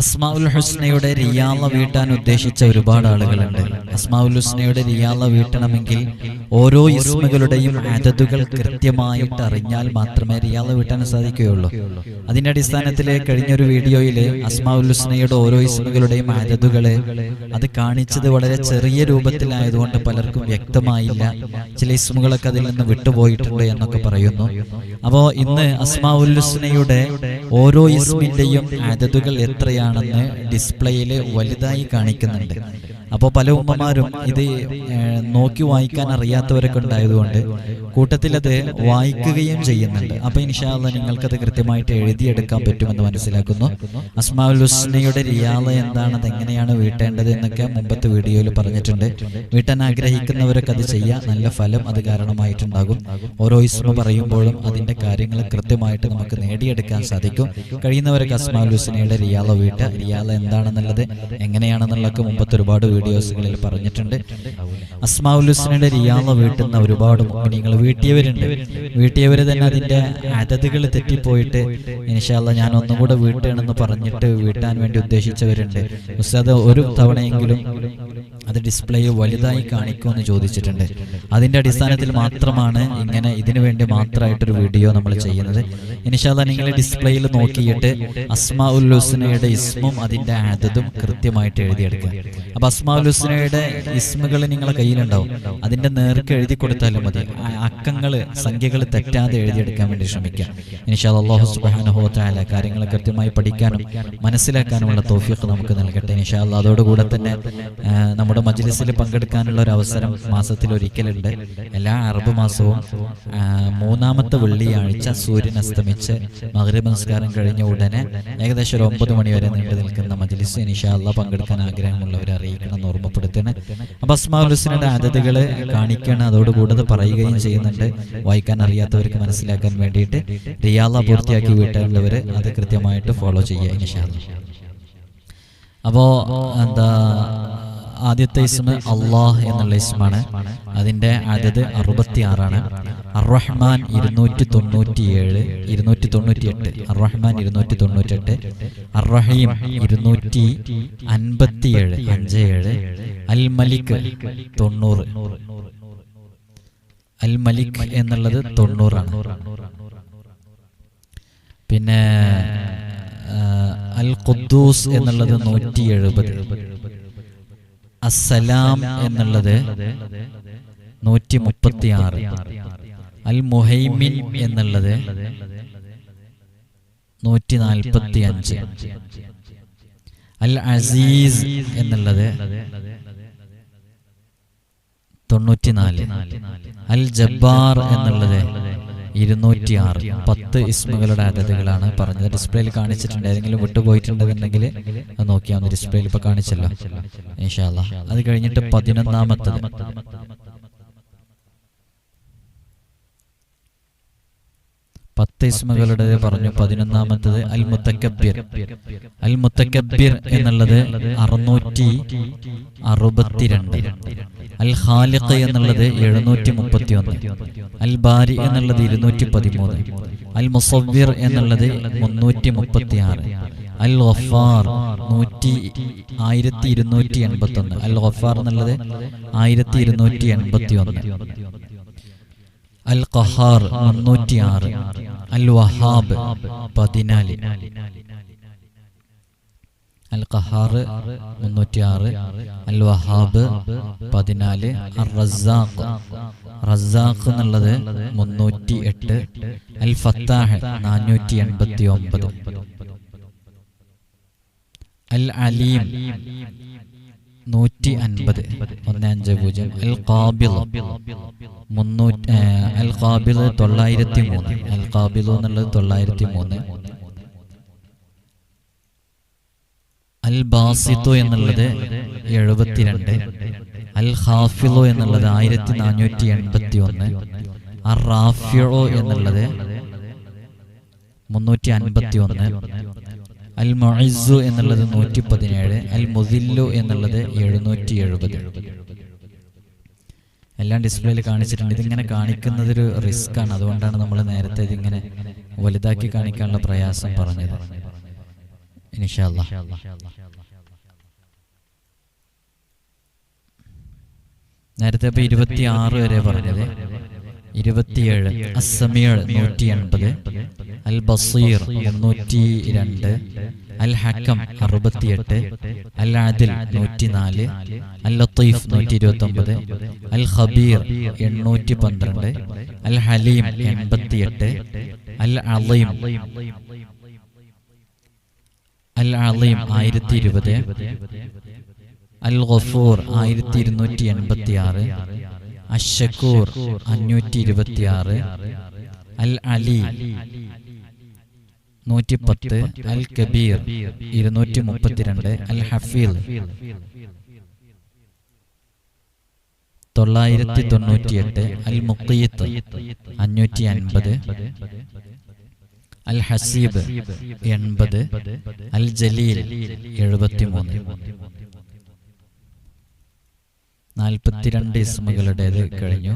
അസ്മാഉൽ ഹുസ്നയുടെ റിയാള വീട്ടാൻ ഉദ്ദേശിച്ച ഒരുപാട് ആളുകളുണ്ട്. അസ്മാഉൽ ഹുസ്നയുടെ റിയാള വീട്ടണമെങ്കിൽ ഓരോ ഇസ്മുകളുടെയും അതതുകൾ കൃത്യമായിട്ട് അറിഞ്ഞാൽ മാത്രമേ റിയാള വീട്ടാൻ സാധിക്കുകയുള്ളൂ. അതിന്റെ അടിസ്ഥാനത്തിൽ കഴിഞ്ഞൊരു വീഡിയോയിൽ അസ്മാഉൽ ഹുസ്നയുടെ ഓരോ ഇസ്മുകളുടെയും അതതുകൾ അത് കാണിച്ചത് വളരെ ചെറിയ രൂപത്തിലായതുകൊണ്ട് പലർക്കും വ്യക്തമായില്ല. ചില ഇസ്മുകളൊക്കെ അതിൽ നിന്ന് വിട്ടുപോയിട്ടുണ്ട് എന്നൊക്കെ പറയുന്നു. അപ്പോ ഇന്ന് അസ്മാഉൽ ഹുസ്നയുടെ ഓരോ ഇസ്മിന്റെയും അതതുകൾ എത്രയാണെന്ന് ഡിസ്പ്ലേയിൽ വലുതായി കാണിക്കുന്നുണ്ട് അപ്പോൾ പല ഉമ്മമാരും ഇത് നോക്കി വായിക്കാൻ അറിയാത്തവരൊക്കെ ഉണ്ടായതുകൊണ്ട് കൂട്ടത്തിൽ അത് വായിക്കുകയും ചെയ്യുന്നുണ്ട്. അപ്പൊ ഇൻഷാല്ല നിങ്ങൾക്കത് കൃത്യമായിട്ട് എഴുതിയെടുക്കാൻ പറ്റുമെന്ന് മനസ്സിലാക്കുന്നു. അസ്മാഉൽ ഹുസ്നയുടെ റിയാല എന്താണ് അത് എങ്ങനെയാണ് വീട്ടേണ്ടത് എന്നൊക്കെ മുമ്പത്തെ വീഡിയോയിൽ പറഞ്ഞിട്ടുണ്ട്. വീട്ടാൻ ആഗ്രഹിക്കുന്നവരൊക്കെ അത് ചെയ്യാം. നല്ല ഫലം അത് കാരണമായിട്ടുണ്ടാകും. ഓരോ ഇസ്മ പറയുമ്പോഴും അതിന്റെ കാര്യങ്ങൾ കൃത്യമായിട്ട് നമുക്ക് നേടിയെടുക്കാൻ സാധിക്കും. കഴിയുന്നവരൊക്കെ അസ്മാഉൽ ഹുസ്നയുടെ റിയാല വീട്ട റിയാള എന്താണെന്നുള്ളത് എങ്ങനെയാണെന്നുള്ളതൊക്കെ മുമ്പത്തെ ഒരുപാട് വീഡിയോസുകളിൽ പറഞ്ഞിട്ടുണ്ട്. അസ്മാഉൽ ഹുസ്നയുടെ വീട്ടുന്ന ഒരുപാട് നിങ്ങൾ വീട്ടിയവരുണ്ട്. വീട്ടിയവർ തന്നെ അതിന്റെ അതതുകൾ തെറ്റിപ്പോയിട്ട് ഇൻഷാല്ല ഞാൻ ഒന്നും കൂടെ വീട്ടണമെന്ന് പറഞ്ഞിട്ട് വീട്ടാൻ വേണ്ടി ഉദ്ദേശിച്ചവരുണ്ട്. ഉസ്താദ് ഒരു തവണയെങ്കിലും അത് ഡിസ്പ്ലേ വലുതായി കാണിക്കുമെന്ന് ചോദിച്ചിട്ടുണ്ട്. അതിന്റെ അടിസ്ഥാനത്തിൽ മാത്രമാണ് ഇങ്ങനെ ഇതിനു വേണ്ടി മാത്രമായിട്ടൊരു വീഡിയോ നമ്മൾ ചെയ്യുന്നത്. ഇനിഷാല്ല നിങ്ങൾ ഡിസ്പ്ലേയിൽ നോക്കിയിട്ട് അസ്മാ ഉൽ ഹുസ്നയുടെ ഇസ്മും അതിന്റെ ആദതും കൃത്യമായിട്ട് എഴുതിയെടുക്കുക. അപ്പൊ അസ്മാ ഉൽ ഹുസ്നയുടെ ഇസ്മുകൾ നിങ്ങളെ കയ്യിലുണ്ടാവും. അതിന്റെ നേർക്ക് എഴുതി കൊടുത്താലും മതി. അക്കങ്ങൾ സംഖ്യകൾ തെറ്റാതെ എഴുതിയെടുക്കാൻ വേണ്ടി ശ്രമിക്കുക. ഇനിഷാ അള്ളാഹു സുബാനുഹോത്തായ കാര്യങ്ങൾ കൃത്യമായി പഠിക്കാനും മനസ്സിലാക്കാനുമുള്ള തോഫിയൊക്കെ നമുക്ക് നൽകട്ടെ. ഇൻഷാല്ല അതോടുകൂടെ തന്നെ നമ്മുടെ മജ്ലിസിൽ പങ്കെടുക്കാനുള്ള ഒരു അവസരം മാസത്തിൽ ഒരിക്കലുണ്ട്. എല്ലാ അറബ് മാസവും മൂന്നാമത്തെ വെള്ളിയാഴ്ച സൂര്യൻ അസ്തമിച്ച് മകരബ് നമസ്കാരം കഴിഞ്ഞ ഉടനെ ഏകദേശം ഒരു ഒമ്പത് മണി വരെ നീണ്ടു നിൽക്കുന്ന മജ്ലിസ് ഇൻഷാല്ല പങ്കെടുക്കാൻ ആഗ്രഹമുള്ളവരെ അറിയിക്കണം. എന്ന് ഓർമ്മപ്പെടുത്തണം. അപ്പൊ അസ്മാഉലുസിന്റെ അതതുകൾ കാണിക്കണം. അതോട് കൂടാതെ പറയുകയും ചെയ്യുന്നുണ്ട്. വായിക്കാൻ അറിയാത്തവർക്ക് മനസ്സിലാക്കാൻ വേണ്ടിയിട്ട് റിയാല പൂർത്തിയാക്കി വീട്ടേണ്ടവര് അത് കൃത്യമായിട്ട് ഫോളോ ചെയ്യുക ഇൻഷാല്ല അപ്പോ എന്താ ആദ്യത്തെ ഇസ്മ അള്ളാഹ് എന്നുള്ള ഇസ്മാണ്. അതിന്റെ അതത് അറുപത്തി ആറാണ് അറഹ്മാൻ ഇരുന്നൂറ്റി തൊണ്ണൂറ്റി ഏഴ് ഇരുന്നൂറ്റി തൊണ്ണൂറ്റി എട്ട് അറഹ്മാൻ ഇരുന്നൂറ്റി തൊണ്ണൂറ്റി എട്ട് അറഹീം ഇരുന്നൂറ്റി അൻപത്തി ഏഴ് അഞ്ച് ഏഴ് അൽ മലിക് തൊണ്ണൂറ്. അൽ മലിക് എന്നുള്ളത് തൊണ്ണൂറാണ്. പിന്നെ അൽ ഖുദ്ദൂസ് എന്നുള്ളത് നൂറ്റി എഴുപത് അസ്സലാം എന്നുള്ളത് നൂറ്റി മുപ്പത്തി ആറ് അൽ മുഹൈമിൻ എന്നുള്ളത് നൂറ്റി നാൽപ്പത്തി അഞ്ച് അൽ അസീസ് എന്നുള്ളത് തൊണ്ണൂറ്റിനാല്. അൽ ജബ്ബാർ എന്നുള്ളത് ഇരുന്നൂറ്റി ആറ് പത്ത് ഇസ്മുകളുടെ അതതുകളാണ് പറഞ്ഞത്. ഡിസ്പ്ലേയിൽ കാണിച്ചിട്ടുണ്ട് ഏതെങ്കിലും വിട്ടുപോയിട്ടുണ്ടെന്നുണ്ടെങ്കിൽ അത് നോക്കിയാൽ മതി. ഡിസ്പ്ലേയിൽ ഇപ്പൊ കാണിച്ചല്ലോ. ഇൻഷാല്ല അത് കഴിഞ്ഞിട്ട് പതിനൊന്നാമത്തത്. പത്ത് ഇസ്മുകളുടെ പറഞ്ഞു. പതിനൊന്നാമത്തത് അൽ മുത്തക്കബിർ അൽ മുത്തക്കബിർ എന്നുള്ളത് അറുന്നൂറ്റി അറുപത്തിരണ്ട്. അൽ ഖാലിഖ് എന്നുള്ളത് എഴുന്നൂറ്റി മുപ്പത്തി ഒന്ന് അൽ ബാരി എന്നുള്ളത് ഇരുന്നൂറ്റി പതിമൂന്ന് അൽ മുസവ്വിർ എന്നുള്ളത് മുന്നൂറ്റി മുപ്പത്തി ആറ് അൽ ഗഫാർ നൂറ്റി ആയിരത്തി ഇരുന്നൂറ്റി എൺപത്തി ഒന്ന് അൽ ഗഫാർ എന്നുള്ളത് ആയിരത്തി ഇരുന്നൂറ്റി എൺപത്തി ഒന്ന് അൽ ഖഹാർ മുന്നൂറ്റി ആറ് അൽ വഹാബ് പതിനാല് അൽ ഖഹാർ മുന്നൂറ്റി ആറ് അൽ വഹാബ് പതിനാല് അൽ റസാഖ് റസാഖ് എന്നുള്ളത് മുന്നൂറ്റി എട്ട് അൽ ഫത്താഹ് നാനൂറ്റി എൺപത്തി ഒമ്പത് അൽ അലീം നൂറ്റി അൻപത് ഒന്ന് അഞ്ച് പൂജ്യം. അൽ ഖാബിൽ മുന്നൂറ്റി അൽ ഖാബിൽ തൊള്ളായിരത്തി മൂന്ന് അൽ ഖാബിലു എന്നുള്ളത് തൊള്ളായിരത്തി മൂന്ന് അൽ ബാസിത്തു എന്നുള്ളത് എഴുപത്തിരണ്ട് അൽ ഹാഫിലോ എന്നുള്ളത് ആയിരത്തി നാനൂറ്റി എൺപത്തി ഒന്ന് അർ റാഫിയോ എന്നുള്ളത് മുന്നൂറ്റി അൻപത്തി ഒന്ന് അൽ മൊയ്സു എന്നുള്ളത് നൂറ്റി പതിനേഴ് അൽ മുദില്ലു എന്നുള്ളത് എഴുന്നൂറ്റി എഴുപത് എല്ലാം ഡിസ്പ്ലേയിൽ കാണിച്ചിട്ടുണ്ട്. ഇതിങ്ങനെ കാണിക്കുന്നതൊരു റിസ്ക് ആണ് അതുകൊണ്ടാണ് നമ്മൾ നേരത്തെ ഇതിങ്ങനെ വലുതാക്കി കാണിക്കാനുള്ള പ്രയാസം പറഞ്ഞത്. ഇൻഷാല്ലാ നേരത്തെ ഇപ്പൊ ഇരുപത്തി ആറ് വരെ പറഞ്ഞത്. ഇരുപത്തിയേഴ്. അസമിയൾ നൂറ്റി എൺപത് അൽ ബസീർ മുന്നൂറ്റി രണ്ട് അൽ ഹക്കം അറുപത്തിയെട്ട്. അൽ ആദിൽ നൂറ്റിനാല്. അൽ ലത്തീഫ് നൂറ്റി ഇരുപത്തി ഒമ്പത് അൽ ഖബീർ എണ്ണൂറ്റി പന്ത്രണ്ട് അൽ ഹലീം എൺപത്തിയെട്ട്. അൽ അലീം അൽ അലീം ആയിരത്തി ഇരുപത് അൽ ഗഫൂർ ആയിരത്തി ഇരുന്നൂറ്റി എൺപത്തി ആറ് അഷക്കൂർ അഞ്ഞൂറ്റി ഇരുപത്തി ആറ് അൽ അലി നൂറ്റി പത്ത് അൽ കബീർ ഇരുന്നൂറ്റി മുപ്പത്തിരണ്ട് അൽ ഹഫീൽ തൊള്ളായിരത്തി തൊണ്ണൂറ്റിയെട്ട് അൽ മുക്കീത്ത് അഞ്ഞൂറ്റി അൻപത് അൽ ഹസീബ് എൺപത് അൽ ജലീൽ എഴുപത്തിമൂന്ന്. നാൽപ്പത്തിരണ്ട് ഇസ്മുകളുടേത് കഴിഞ്ഞു.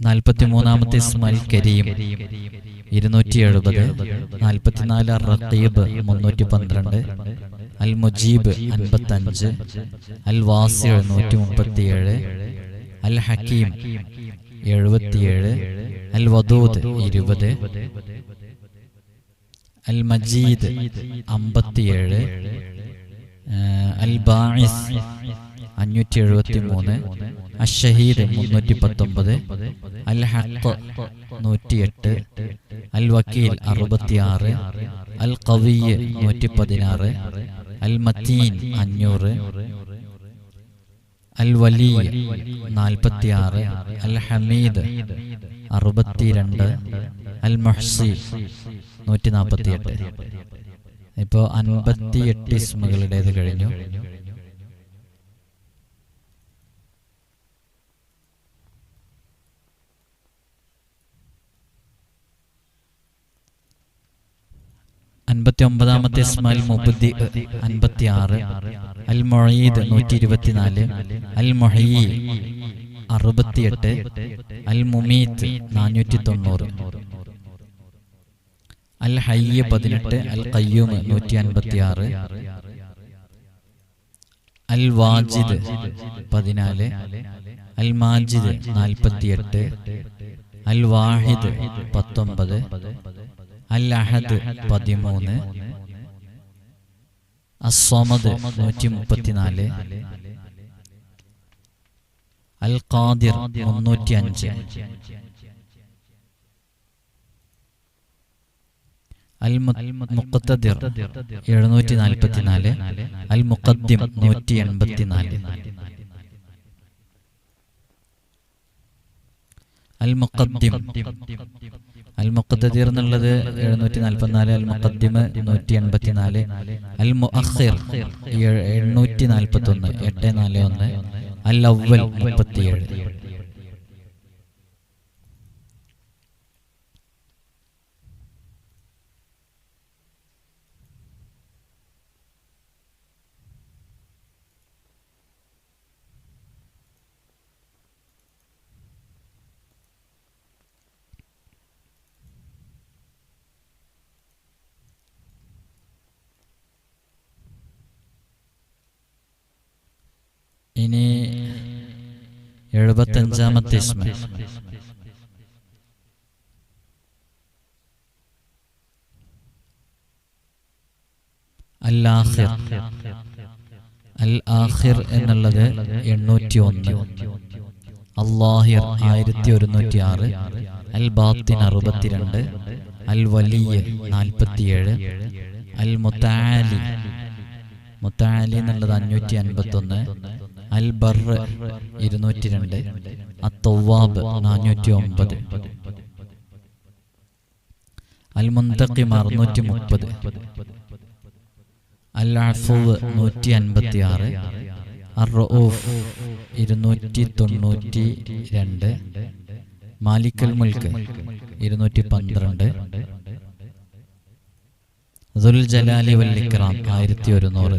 നാൽപ്പത്തി മൂന്നാമത്തെ ഇസ്മൽ കരീം. ഇരുന്നൂറ്റി എഴുപത് നാൽപ്പത്തിനാല് റത്തീബ് മുന്നൂറ്റി പന്ത്രണ്ട് അൽ മുജീബ് അൻപത്തി അഞ്ച് അൽ വാസി നൂറ്റി മുപ്പത്തിയേഴ് അൽ ഹക്കീം എഴുപത്തിയേഴ് അൽ വദൂദ് ഇരുപത് അൽ മജീദ് അമ്പത്തിയേഴ് അൽ ബാഇസ് അഞ്ഞൂറ്റി എഴുപത്തി മൂന്ന് അഷഹീദ് മുന്നൂറ്റി പത്തൊമ്പത് അൽ ഹക്ക് നൂറ്റിയെട്ട്. അൽ വക്കീൽ അറുപത്തിയാറ്. അൽ കവിയ് നൂറ്റി പതിനാറ് അൽ മത്തീൻ അഞ്ഞൂറ്. അൽ വലി നാൽപ്പത്തിയാറ്. അൽ ഹമീദ് അറുപത്തിരണ്ട്. അൽ മഹ്സി നൂറ്റി നാൽപ്പത്തിയെട്ട് ഇപ്പോൾ അൻപത്തിയെട്ട് ഇസ്മുകളുടേത് കഴിഞ്ഞു. അൻപത്തി ഒമ്പതാമത്തെ ഇസ്മാൽ മുബുദ്ദി അൻപത്തി ആറ് അൽ മൊഴീദ് നൂറ്റി ഇരുപത്തിനാല് അൽ മൊഹീ അറുപത്തിയെട്ട്. അൽ മുമീത്ത് നാനൂറ്റി തൊണ്ണൂറ് അൽ ഹയ്യ പതിനെട്ട്. അൽ കയ്യൂം നൂറ്റി അൻപത്തി ആറ് അൽ വാജിദ് പതിനാല്. അൽ മാജിദ് നാൽപ്പത്തിയെട്ട്. അൽ വാഹിദ് പത്തൊമ്പത്. അൽ അഹദ് പതിമൂന്ന് അസ്വമദ് നൂറ്റി മുപ്പത്തിനാല് അൽ ഖാദിർ മുന്നൂറ്റി അഞ്ച് അൽ മുഖത്തദിർ എഴുന്നൂറ്റി നാൽപ്പത്തിനാല് അൽ മുഖദ്ദിം നൂറ്റി എൺപത്തിനാല് അൽ മുഖദ്ദിം അൽ മുഖദ്ദിർ എന്നുള്ളത് എഴുന്നൂറ്റി നാൽപ്പത്തിനാല് അൽ മുഖദ്ദിമ് നൂറ്റി എൺപത്തിനാല് അൽ മുഅഖിർ എണ്ണൂറ്റി നാൽപ്പത്തി ഒന്ന് എട്ട് നാല് ഒന്ന് അൽ അവൽ മുപ്പത്തിയേഴ് ഇനി എഴുപത്തഞ്ചാമത്തെ ഇസ്മ ആഖിർ അൽ ആഹിർ എന്നുള്ളത് എണ്ണൂറ്റി ഒന്ന് അള്ളാഹിർ ആയിരത്തി ഒരുന്നൂറ്റി ആറ് അൽ ബാത്തിൻ അറുപത്തിരണ്ട്. അൽ വലിയ നാൽപ്പത്തിയേഴ്. അൽ മുത്താലി മുത്താലി എന്നുള്ളത് അഞ്ഞൂറ്റി അൻപത്തി ഒന്ന് അൽ ബർ ഇരുന്നൂറ്റി രണ്ട് അത്തവാബ് നാനൂറ്റി ഒമ്പത് അൽ മുന്തഖിം അറുന്നൂറ്റി മുപ്പത് അൽ അഫുവ് നൂറ്റി അൻപത്തി ആറ് അർ റഊഫ് ഇരുന്നൂറ്റി തൊണ്ണൂറ്റി രണ്ട് മാലിക്കൽ മുൽക്ക് ഇരുന്നൂറ്റി പന്ത്രണ്ട് ദുൽ ജലാലി ഇക്റാം ആയിരത്തി ഒരുന്നൂറ്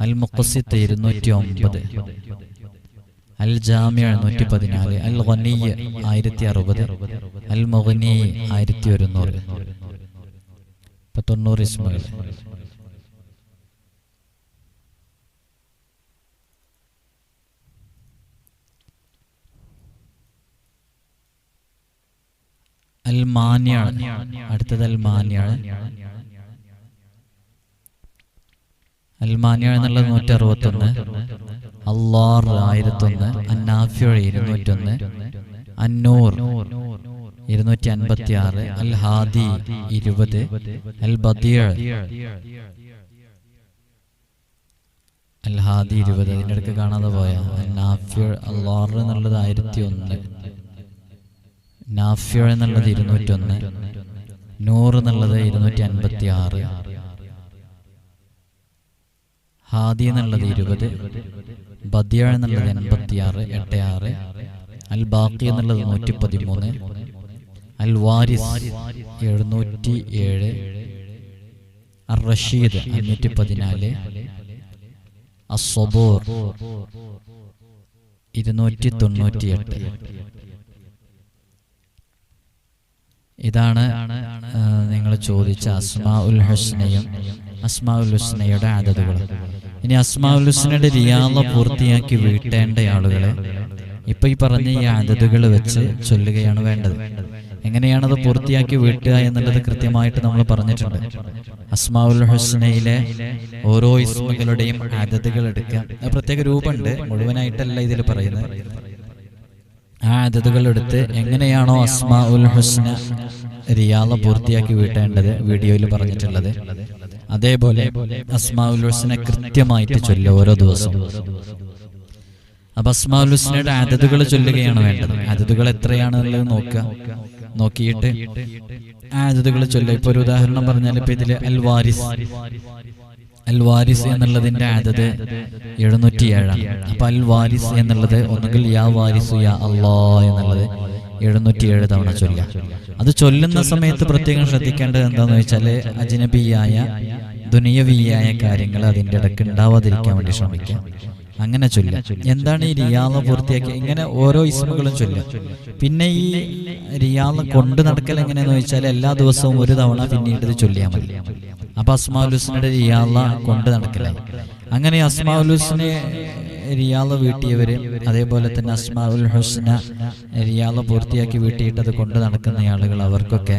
അൽ മുഖസിത്ത് ഇരുന്നൂറ്റി ഒമ്പത് അൽ ജാമ്യ നൂറ്റി പതിനാല് അൽ ഖനിയ് ആയിരത്തി അറുപത് അൽ മൊഹനി ആയിരത്തി ഒരുന്നൂറ് ഇപ്പൊ തൊണ്ണൂറ് ഇസ്മകൾ. അൽ മാന്യാണ് അടുത്തത് അൽ മാന്യാണ് അൽ മാന്യ എന്നുള്ളത് നൂറ്റി അറുപത്തൊന്ന് അള്ളാർ ആയിരത്തൊന്ന് ഇരുന്നൂറ്റി ഇരുന്നൂറ്റൊന്ന് അന്നൂർ ഇരുന്നൂറ്റി അൻപത്തി ആറ് അൽ ഹാദി ഇരുപത് അൽ ബദിയ അൽ ഹാദി ഇരുപത്. അതിന്റെ ഇടയ്ക്ക് കാണാതെ പോയ. നാഫ്യ അള്ളാർ എന്നുള്ളത് ആയിരത്തി ഒന്ന് നാഫ്യ എന്നുള്ളത് ഇരുന്നൂറ്റൊന്ന് നൂറ് എന്നുള്ളത് ഇരുന്നൂറ്റി അൻപത്തി ആറ് ഹാദി എന്നുള്ളത് ഇരുപത് ബദിയ എന്നുള്ളത് എൺപത്തി ആറ് എട്ട് ആറ് അൽ ബാക്കി എന്നുള്ളത് നൂറ്റി പതിമൂന്ന് അൽ വാരിസ് എഴുന്നൂറ്റി ഏഴ് അർ റഷീദ് അഞ്ഞൂറ്റി പതിനാല് അസ്വബോർ ഇരുന്നൂറ്റി തൊണ്ണൂറ്റി എട്ട് ഇതാണ് നിങ്ങൾ ചോദിച്ച അസ്മാ ഉൽ ഹസ്നയും. അസ്മാ ആദതുകൾ. ഇനി അസ്മാ ഉൽ ഹുസ്നയുടെ റിയാള പൂർത്തിയാക്കി വീട്ടേണ്ട ആളുകളെ ഇപ്പൊ ഈ പറഞ്ഞ ഈ അതതുകൾ വെച്ച് ചൊല്ലുകയാണ് വേണ്ടത്. എങ്ങനെയാണത് പൂർത്തിയാക്കി വീട്ടുക എന്നുള്ളത് കൃത്യമായിട്ട് നമ്മൾ പറഞ്ഞിട്ടുണ്ട്. അസ്മാവുൽ ഹുസ്നയിലെ ഓരോ ഇസ്മുകളുടെയും അതതുകൾ എടുക്കുക. പ്രത്യേക രൂപമുണ്ട്. മുഴുവനായിട്ടല്ല ഇതിൽ പറയുന്നത്. ആ അതതുകൾ എടുത്ത് എങ്ങനെയാണോ അസ്മാ ഉൽ ഹുസ്ന റിയാള പൂർത്തിയാക്കി വീട്ടേണ്ടത് വീഡിയോയിൽ പറഞ്ഞിട്ടുള്ളത്. അതേപോലെ അസ്മാഉൽ കൃത്യമായിട്ട് ചൊല്ലുക ഓരോ ദിവസവും. അപ്പൊ അസ്മാ ഹുസ്നയുടെ അതതുകൾ ചൊല്ലുകയാണ് വേണ്ടത്. അതതുകൾ എത്രയാണെന്നുള്ളത് നോക്കുക. നോക്കിയിട്ട് ആ അതതുകൾ ചൊല്ലുക. ഇപ്പൊ ഒരു ഉദാഹരണം പറഞ്ഞാൽ ഇപ്പൊ ഇതിൽ അൽ വാരിസ്. അൽ വാരിസ് എന്നുള്ളതിന്റെ അതത് എഴുന്നൂറ്റി ഏഴാണ് അപ്പൊ അൽ വാരിസ് എന്നുള്ളത് ഒന്നുകിൽ യാ വാരിസു യാ അള്ളാ എന്നുള്ളത് എഴുന്നൂറ്റി ഏഴ് തവണ ചൊല്ലുക. അത് ചൊല്ലുന്ന സമയത്ത് പ്രത്യേകം ശ്രദ്ധിക്കേണ്ടത് എന്താന്ന് വെച്ചാൽ അജിനബിയായ ദുനിയവിയായ കാര്യങ്ങൾ അതിന്റെ ഇടയ്ക്ക് ഉണ്ടാവാതിരിക്കാൻ വേണ്ടി ശ്രമിക്കാം അങ്ങനെ ചൊല്ല എന്താണ് ഈ റിയാള പൂർത്തിയാക്കി ഇങ്ങനെ ഓരോ ഇസ്മുകളും ചൊല്ലുക. പിന്നെ ഈ റിയാള കൊണ്ട് നടക്കൽ എങ്ങനെയാന്ന് വെച്ചാൽ എല്ലാ ദിവസവും ഒരു തവണ പിന്നീട് ഇത് ചൊല്ലിയാൽ മതി. അപ്പൊ അസ്മാഉലുസ്നയുടെ റിയാള കൊണ്ട് നടക്കലായി. അങ്ങനെ അസ്മാഉലുസ്നെ റിയാള വീട്ടിയവര് അതേപോലെ തന്നെ അസ്മാഉൽ ഹുസ്ന റിയാൾ പൂർത്തിയാക്കി വീട്ടിയിട്ട് അത് കൊണ്ട് നടക്കുന്ന ആളുകൾ അവർക്കൊക്കെ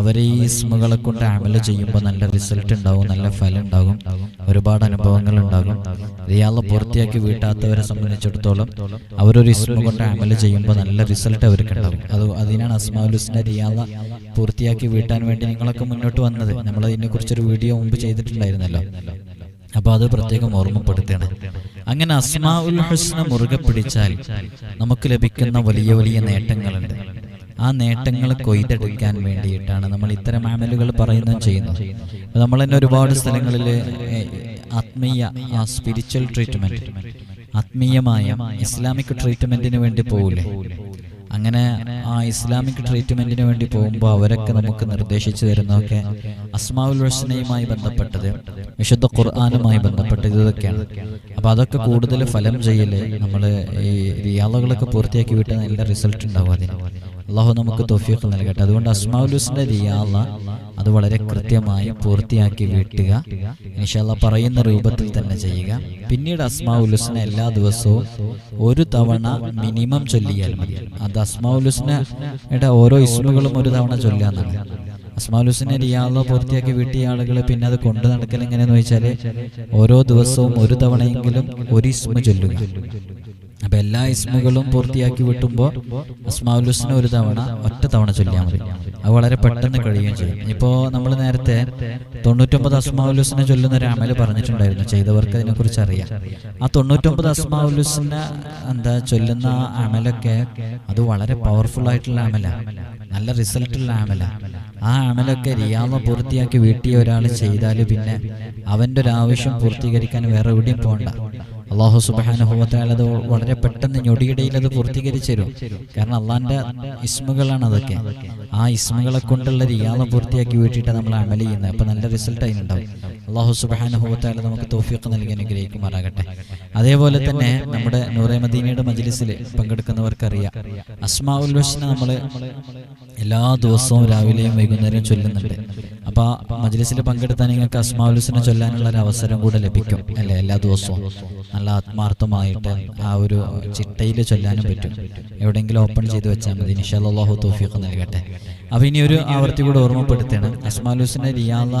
അവരെ ഈ ഇസ്മുകളെ കൊണ്ട് അമല ചെയ്യുമ്പോൾ നല്ല റിസൾട്ട് ഉണ്ടാവും നല്ല ഫലം ഉണ്ടാകും ഒരുപാട് അനുഭവങ്ങൾ ഉണ്ടാകും. റിയാൾ പൂർത്തിയാക്കി വീട്ടാത്തവരെ സംബന്ധിച്ചിടത്തോളം അവരൊരു ഇസ്മ കൊണ്ട് അമല ചെയ്യുമ്പോൾ നല്ല റിസൾട്ട് അവർക്ക് ഉണ്ടാകും അത് അതിനാണ് അസ്മാഉൽ ഹുസ്ന റിയാള പൂർത്തിയാക്കി വീട്ടാൻ വേണ്ടി നിങ്ങളൊക്കെ മുന്നോട്ട് വന്നത്. നമ്മൾ അതിനെ കുറിച്ചൊരു വീഡിയോ മുമ്പ് ചെയ്തിട്ടുണ്ടായിരുന്നല്ലോ. അപ്പൊ അത് പ്രത്യേകം ഓർമ്മപ്പെടുത്തണം. അങ്ങനെ അസ്മാ ഉൽ ഹുസ്ന മുറുകെ പിടിച്ചാൽ നമുക്ക് ലഭിക്കുന്ന വലിയ വലിയ നേട്ടങ്ങളുണ്ട്. ആ നേട്ടങ്ങൾ കൊയ്തെടുക്കാൻ വേണ്ടിയിട്ടാണ് നമ്മൾ ഇത്തരം ആമലുകൾ പറയുന്നതും ചെയ്യുന്നത്. നമ്മൾ തന്നെ ഒരുപാട് സ്ഥലങ്ങളിൽ ആത്മീയ ആ സ്പിരിച്വൽ ട്രീറ്റ്മെന്റ് ആത്മീയമായ ഇസ്ലാമിക് ട്രീറ്റ്മെന്റിന് വേണ്ടി പോകൂലേ അങ്ങനെ ആ ഇസ്ലാമിക് ട്രീറ്റ്മെന്റിന് വേണ്ടി പോകുമ്പോൾ അവരൊക്കെ നമുക്ക് നിർദ്ദേശിച്ചു തരുന്നതൊക്കെ അസ്മാവുൽ ഹുസ്നയുമായി ബന്ധപ്പെട്ടത് വിശുദ്ധ ഖുർആാനുമായി ബന്ധപ്പെട്ടത് ഇതൊക്കെയാണ്. അപ്പൊ അതൊക്കെ കൂടുതൽ ഫലം ചെയ്യൽ നമ്മൾ ഈ റിയാളുകളൊക്കെ പൂർത്തിയാക്കി വിട്ട് നല്ല റിസൾട്ട് ഉണ്ടാവും അതിന്. അള്ളാഹു നമുക്ക് തൊഫീഖ് നൽകട്ടെ. അതുകൊണ്ട് അസ്മാവുൽ ഹുസ്സിന്റെ റിയാള അത് വളരെ കൃത്യമായി പൂർത്തിയാക്കി വീട്ടുക. ഇൻഷാല്ല പറയുന്ന രൂപത്തിൽ തന്നെ ചെയ്യുക. പിന്നീട് അസ്മാ ഹുസ്ന എല്ലാ ദിവസവും ഒരു തവണ മിനിമം ചൊല്ലിയാൽ മതി. അത് അസ്മാ ഉലുസിനെ ഓരോ ഇസ്മുകളും ഒരു തവണ ചൊല്ലാന്നാണ് അസ്മാവുൽ ഹുസ്നെ റിയാള പൂർത്തിയാക്കി വീട്ടിയ ആളുകൾ പിന്നെ അത് കൊണ്ടു നടക്കൽ എങ്ങനെയെന്ന് വെച്ചാൽ ഓരോ ദിവസവും ഒരു തവണയെങ്കിലും ഒരു ഇസ്മ ചൊല്ലുക. അപ്പൊ എല്ലാ ഇസ്മുകളും പൂർത്തിയാക്കി വിട്ടുമ്പോൾ അസ്മാലുസിനെ ഒരു തവണ ഒറ്റ തവണ ചൊല്ലിയാൽ മതി. അത് വളരെ പെട്ടെന്ന് കഴിയുകയും ചെയ്യും. ഇപ്പോ നമ്മൾ നേരത്തെ തൊണ്ണൂറ്റൊമ്പത് അസ്മാവുലുസിനെ ചൊല്ലുന്ന ഒരു അമൽ പറഞ്ഞിട്ടുണ്ടായിരുന്നു. ചെയ്തവർക്ക് അതിനെക്കുറിച്ച് അറിയാം. ആ തൊണ്ണൂറ്റൊമ്പത് അസ്മാവുൽ ഹുസ്ന എന്താ ചൊല്ലുന്ന അമലൊക്കെ അത് വളരെ പവർഫുൾ ആയിട്ടുള്ള അമല. നല്ല റിസൾട്ടുള്ള അമല. ആ അമലൊക്കെ റിയാമ പൂർത്തിയാക്കി വീട്ടിയ ഒരാൾ ചെയ്താൽ പിന്നെ അവന്റെ ഒരു ആവശ്യം പൂർത്തീകരിക്കാൻ വേറെ എവിടെയും പോകണ്ട അള്ളാഹു സുബാനുഭവത്താൽ അത് വളരെ പെട്ടെന്ന് ഞൊടിയിടയിൽ അത് പൂർത്തീകരിച്ചു തരും. കാരണം അള്ളാന്റെ ഇസ്മുകളാണ് അതൊക്കെ ആ ഇസ്മുകളെ കൊണ്ടുള്ള റിയാദം പൂർത്തിയാക്കി വീട്ടിട്ട് നമ്മൾ അമൽ ചെയ്യുന്നത്. അപ്പൊ നല്ല റിസൾട്ട് അതിനുണ്ടാവും അള്ളാഹു സുബാനുഭവത്താൽ നമുക്ക് തോഫിയൊക്കെ നൽകി അനുഗ്രഹിക്കുമാറാകട്ടെ. അതേപോലെ തന്നെ നമ്മുടെ നൂറെ മദീനയുടെ മജ്ലിസിൽ പങ്കെടുക്കുന്നവർക്കറിയാം. അസ്മാ ഹുസ്ന നമ്മൾ എല്ലാ ദിവസവും രാവിലെയും വൈകുന്നേരം ചൊല്ലുന്നുണ്ട്. അപ്പൊ ആ മജ്ലിസിൽ പങ്കെടുത്താൽ നിങ്ങൾക്ക് അസ്മാ ഉൽ ഹുസ്ന ചൊല്ലാനുള്ള ഒരു അവസരം കൂടെ ലഭിക്കും. അല്ലേ? എല്ലാ ദിവസവും. നല്ല ആത്മാർത്ഥമായിട്ട് ആ ഒരു ചിട്ടയിൽ ചൊല്ലാനും പറ്റും. എവിടെയെങ്കിലും ഓപ്പൺ ചെയ്ത് വെച്ചാൽ മതി. നിഷാല്ലാഹു തോഫിയൊക്കെ നൽകട്ടെ. അപ്പൊ ഇനി ഒരു ആവർത്തി കൂടെ ഓർമ്മപ്പെടുത്തണം. അസ്മാൽ ഹുസ്നെ റിയാദ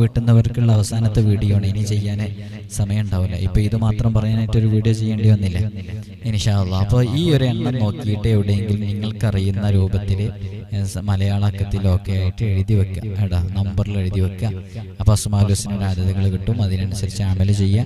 വീട്ടുന്നവർക്കുള്ള അവസാനത്തെ വീഡിയോ ആണ്. ഇനി ചെയ്യാൻ സമയം ഉണ്ടാവില്ല. ഇപ്പൊ ഇത് മാത്രം പറയാനായിട്ട് ഒരു വീഡിയോ ചെയ്യേണ്ടി വന്നില്ല. ഇനിഷാള്ള അപ്പോൾ ഈ ഒരു എണ്ണം നോക്കിയിട്ട് എവിടെയെങ്കിലും നിങ്ങൾക്കറിയുന്ന രൂപത്തിൽ മലയാളക്കത്തിലോ ഒക്കെ ആയിട്ട് എഴുതി വെക്കുക എടാ നമ്പറിൽ എഴുതി വെക്കുക അപ്പോൾ ഹുസ്നയുടെ അതിഥികൾ കിട്ടും. അതിനനുസരിച്ച് അമൽ ചെയ്യുക.